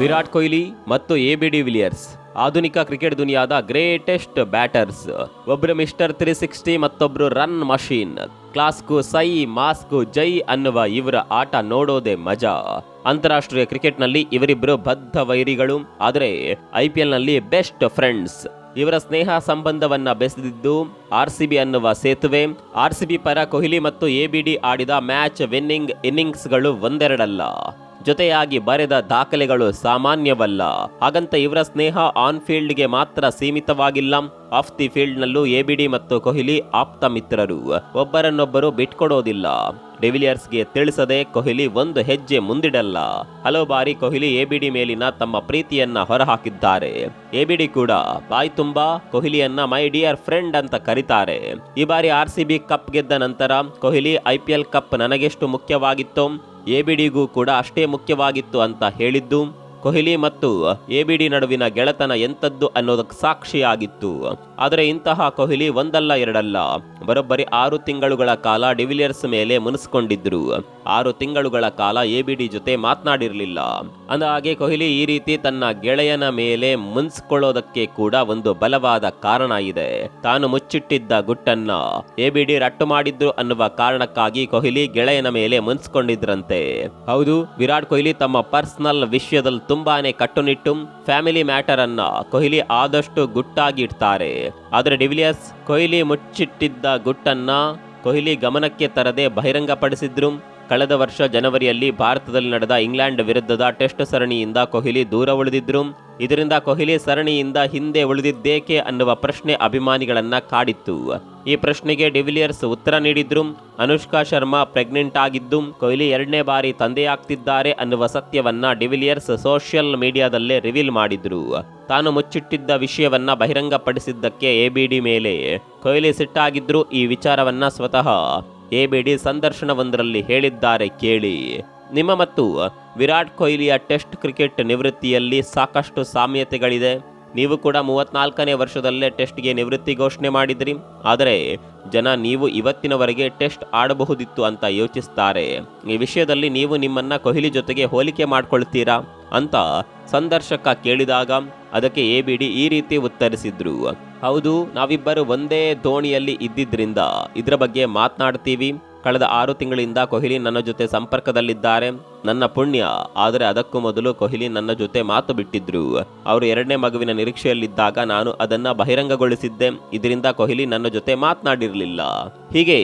ವಿರಾಟ್ ಕೊಹ್ಲಿ ಮತ್ತು A B de Villiers ಆಧುನಿಕ cricket ದುನಿಯಾದ ಗ್ರೇಟೆಸ್ಟ್ ಬ್ಯಾಟರ್ಸ್ ಒಬ್ಬರು ಮಿಸ್ಟರ್ ತ್ರೀ ಸಿಕ್ಸ್ಟಿ ಮತ್ತೊಬ್ರು ರನ್ ಮಷೀನ್ ಕ್ಲಾಸ್ಕು ಸೈ ಮಾಸ್ಕು ಜೈ ಅನ್ನುವ ಇವರ ಆಟ ನೋಡೋದೇ ಮಜಾ. ಅಂತಾರಾಷ್ಟ್ರೀಯ ಕ್ರಿಕೆಟ್ನಲ್ಲಿ ಇವರಿಬ್ಬರು ಬದ್ಧ ವೈರಿಗಳು, ಆದರೆ ಐ ಪಿ ಎಲ್ನಲ್ಲಿ ಬೆಸ್ಟ್ ಫ್ರೆಂಡ್ಸ್ ಇವರ ಸ್ನೇಹ ಸಂಬಂಧವನ್ನ ಬೆಸೆದಿದ್ದು ಆರ್ ಸಿ ಬಿ ಅನ್ನುವ ಸೇತುವೆ. ಆರ್ ಸಿ ಬಿ ಪರ ಕೊಹ್ಲಿ ಮತ್ತು ಎ ಬಿ ಡಿ ಆಡಿದ ಮ್ಯಾಚ್ ವಿನ್ನಿಂಗ್ ಇನ್ನಿಂಗ್ಸ್ಗಳು ಒಂದೆರಡಲ್ಲ. ಜೊತೆಯಾಗಿ ಬರೆದ ದಾಖಲೆಗಳು ಸಾಮಾನ್ಯವಲ್ಲ. ಹಾಗಂತ ಇವರ ಸ್ನೇಹ ಆನ್ ಫೀಲ್ಡ್ಗೆ ಮಾತ್ರ ಸೀಮಿತವಾಗಿಲ್ಲ. ಆಫ್ ದಿ ಫೀಲ್ಡ್ನಲ್ಲೂ ಎಬಿಡಿ ಮತ್ತು ಕೊಹ್ಲಿ ಆಪ್ತ ಮಿತ್ರರು. ಒಬ್ಬರನ್ನೊಬ್ಬರು ಬಿಟ್ಕೊಡೋದಿಲ್ಲ ಡಿವಿಲಿಯರ್ಸ್ಗೆ ತಿಳಿಸದೆ ಕೊಹ್ಲಿ ಒಂದು ಹೆಜ್ಜೆ ಮುಂದಿಡಲ್ಲ. ಹಲವು ಬಾರಿ ಕೊಹ್ಲಿ ಎಬಿಡಿ ಮೇಲಿನ ತಮ್ಮ ಪ್ರೀತಿಯನ್ನ ಹೊರಹಾಕಿದ್ದಾರೆ. ಎಬಿಡಿ ಕೂಡ, ಬಾಯ್ ತುಂಬಾ, ಕೊಹ್ಲಿಯನ್ನ ಮೈ ಡಿಯರ್ ಫ್ರೆಂಡ್ ಅಂತ ಕರೀತಾರೆ. ಈ ಬಾರಿ ಆರ್ ಸಿ ಬಿ ಕಪ್ ಗೆದ್ದ ನಂತರ Kohli I P L cup ನನಗೆಷ್ಟು ಮುಖ್ಯವಾಗಿತ್ತೋ ಎಬಿಡಿಗೂ ಕೂಡ ಅಷ್ಟೇ ಮುಖ್ಯವಾಗಿತ್ತು ಅಂತ ಹೇಳಿದ್ದು. ಕೊಹ್ಲಿ ಮತ್ತು ಎಬಿಡಿ ನಡುವಿನ ಗೆಳೆತನ ಎಂಥದ್ದು ಅನ್ನೋದಕ್ಕೆ ಸಾಕ್ಷಿಯಾಗಿತ್ತು. ಆದರೆ ಇಂತಹ ಕೊಹ್ಲಿ ಒಂದಲ್ಲ ಎರಡಲ್ಲ. ಬರೋಬ್ಬರಿ ಆರು ತಿಂಗಳುಗಳ ಕಾಲ ಡಿವಿಲಿಯರ್ಸ್ ಮೇಲೆ ಮುನಿಸ್ಕೊಂಡಿದ್ರು. ಆರು ತಿಂಗಳುಗಳ ಕಾಲ ಎಬಿಡಿ ಜೊತೆ ಮಾತನಾಡಿರಲಿಲ್ಲ. ಅಂದಹಾಗೆ ಕೊಹ್ಲಿ ಈ ರೀತಿ ತನ್ನ ಗೆಳೆಯನ ಮೇಲೆ ಮುನ್ಸ್ಕೊಳ್ಳೋದಕ್ಕೆ ಕೂಡ ಒಂದು ಬಲವಾದ ಕಾರಣ ಇದೆ. ತಾನು ಮುಚ್ಚಿಟ್ಟಿದ್ದ ಗುಟ್ಟನ್ನ ಎಬಿಡಿ ರಟ್ಟು ಮಾಡಿದ್ರು ಅನ್ನುವ ಕಾರಣಕ್ಕಾಗಿ ಕೊಹ್ಲಿ ಗೆಳೆಯನ ಮೇಲೆ ಮುನ್ಸ್ಕೊಂಡಿದ್ರಂತೆ. ಹೌದು, ವಿರಾಟ್ ಕೊಹ್ಲಿ ತಮ್ಮ ಪರ್ಸನಲ್ ವಿಷಯದಲ್ಲಿ ತುಂಬಾನೇ ಕಟ್ಟುನಿಟ್ಟು ಫ್ಯಾಮಿಲಿ ಮ್ಯಾಟರ್ ಅನ್ನ ಕೊಹ್ಲಿ ಆದಷ್ಟು ಗುಟ್ಟಾಗಿ ಇಡ್ತಾರೆ ಆದರೆ ಡಿವಿಲಿಯರ್ಸ್ ಕೊಹ್ಲಿ ಮುಚ್ಚಿಟ್ಟಿದ್ದ ಗುಟ್ಟನ್ನ ಕೊಹ್ಲಿ ಗಮನಕ್ಕೆ ತರದೆ ಬಹಿರಂಗಪಡಿಸಿದ್ರು. ಕಳೆದ ವರ್ಷ ಜನವರಿಯಲ್ಲಿ ಭಾರತದಲ್ಲಿ ನಡೆದ ಇಂಗ್ಲೆಂಡ್ ವಿರುದ್ಧದ ಟೆಸ್ಟ್ ಸರಣಿಯಿಂದ ಕೊಹ್ಲಿ ದೂರ ಉಳಿದಿದ್ರು. ಇದರಿಂದ ಕೊಹ್ಲಿ ಸರಣಿಯಿಂದ ಹಿಂದೆ ಉಳಿದಿದ್ದೇಕೆ ಅನ್ನುವ ಪ್ರಶ್ನೆ ಅಭಿಮಾನಿಗಳನ್ನ ಕಾಡಿತ್ತು. ಈ ಪ್ರಶ್ನೆಗೆ ಡಿವಿಲಿಯರ್ಸ್ ಉತ್ತರ ನೀಡಿದ್ರು. ಅನುಷ್ಕಾ ಶರ್ಮಾ ಪ್ರೆಗ್ನೆಂಟ್ ಆಗಿದ್ದು, ಕೊಹ್ಲಿ ಎರಡನೇ ಬಾರಿ ತಂದೆಯಾಗ್ತಿದ್ದಾರೆ ಅನ್ನುವ ಸತ್ಯವನ್ನ ಡಿವಿಲಿಯರ್ಸ್ ಸೋಷಿಯಲ್ ಮೀಡಿಯಾದಲ್ಲೇ ರಿವೀಲ್ ಮಾಡಿದ್ರು. ತಾನು ಮುಚ್ಚಿಟ್ಟಿದ್ದ ವಿಷಯವನ್ನ ಬಹಿರಂಗಪಡಿಸಿದ್ದಕ್ಕೆ ಎಬಿಡಿ ಮೇಲೆ. ಕೊಹ್ಲಿ ಸಿಟ್ಟಾಗಿದ್ರು ಈ ವಿಚಾರವನ್ನ ಸ್ವತಃ ಎಬಿಡಿ ಸಂದರ್ಶನವೊಂದರಲ್ಲಿ ಹೇಳಿದ್ದಾರೆ ಕೇಳಿ. ನಿಮ್ಮ ಮತ್ತು ವಿರಾಟ್ ಕೊಹ್ಲಿಯ ಟೆಸ್ಟ್ ಕ್ರಿಕೆಟ್ ನಿವೃತ್ತಿಯಲ್ಲಿ ಸಾಕಷ್ಟು ಸಾಮ್ಯತೆಗಳಿದೆ. ನೀವು ಕೂಡ ಮೂವತ್ನಾಲ್ಕನೇ ವರ್ಷದಲ್ಲೇ ಟೆಸ್ಟ್ಗೆ ನಿವೃತ್ತಿ ಘೋಷಣೆ ಮಾಡಿದ್ರಿ. ಆದರೆ ಜನ ನೀವು ಇವತ್ತಿನವರೆಗೆ ಟೆಸ್ಟ್ ಆಡಬಹುದಿತ್ತು ಅಂತ ಯೋಚಿಸ್ತಾರೆ. ಈ ವಿಷಯದಲ್ಲಿ ನೀವು ನಿಮ್ಮನ್ನ ಕೊಹ್ಲಿ ಜೊತೆಗೆ ಹೋಲಿಕೆ ಮಾಡ್ಕೊಳ್ತೀರಾ? ಅಂತ ಸಂದರ್ಶಕ ಕೇಳಿದಾಗ ಅದಕ್ಕೆ ಎ ಬಿ ಈ ರೀತಿ ಉತ್ತರಿಸಿದ್ರು. ಹೌದು, ನಾವಿಬ್ಬರು ಒಂದೇ ದೋಣಿಯಲ್ಲಿ ಇದ್ದಿದ್ದರಿಂದ ಇದರ ಬಗ್ಗೆ ಮಾತನಾಡ್ತೀವಿ. ಕಳೆದ ಆರು ತಿಂಗಳಿಂದ ಕೊಹ್ಲಿ ನನ್ನ ಜೊತೆ ಸಂಪರ್ಕದಲ್ಲಿದ್ದಾರೆ. ನನ್ನ ಪುಣ್ಯ, ಆದರೆ ಅದಕ್ಕೂ ಮೊದಲು ಕೊಹ್ಲಿ ನನ್ನ ಜೊತೆ ಮಾತು ಬಿಟ್ಟಿದ್ರು. ಅವರು ಎರಡನೇ ಮಗುವಿನ ನಿರೀಕ್ಷೆಯಲ್ಲಿದ್ದಾಗ ನಾನು ಅದನ್ನ ಬಹಿರಂಗಗೊಳಿಸಿದ್ದೆ. ಇದರಿಂದ ಕೊಹ್ಲಿ ನನ್ನ ಜೊತೆ ಮಾತನಾಡಿರಲಿಲ್ಲ. ಹೀಗೆ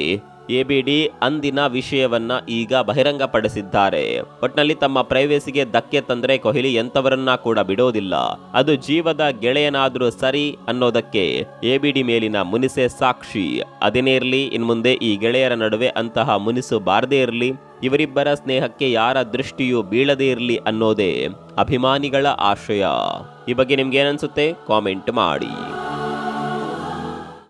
ಎಬಿಡಿ ಅಂದಿನ ವಿಷಯವನ್ನ ಈಗ ಬಹಿರಂಗಪಡಿಸಿದ್ದಾರೆ. ಒಟ್ನಲ್ಲಿ ತಮ್ಮ ಪ್ರೈವೇಸಿಗೆ ಧಕ್ಕೆ ತಂದ್ರೆ ಕೊಹ್ಲಿ ಎಂತವರನ್ನ ಕೂಡ ಬಿಡೋದಿಲ್ಲ. ಅದು ಜೀವದ ಗೆಳೆಯನಾದ್ರೂ ಸರಿ ಅನ್ನೋದಕ್ಕೆ ಎಬಿಡಿ ಮೇಲಿನ ಮುನಿಸೆ ಸಾಕ್ಷಿ. ಅದೇನೇ ಇರಲಿ, ಇನ್ಮುಂದೆ ಈ ಗೆಳೆಯರ ನಡುವೆ ಅಂತಹ ಮುನಿಸು ಬಾರದೇ ಇರಲಿ, ಇವರಿಬ್ಬರ ಸ್ನೇಹಕ್ಕೆ ಯಾರ ದೃಷ್ಟಿಯೂ ಬೀಳದೇ ಇರಲಿ ಅನ್ನೋದೇ ಅಭಿಮಾನಿಗಳ ಆಶಯ. ಈ ಬಗ್ಗೆ ನಿಮ್ಗೆ ಏನನ್ಸುತ್ತೆ ಕಾಮೆಂಟ್ ಮಾಡಿ.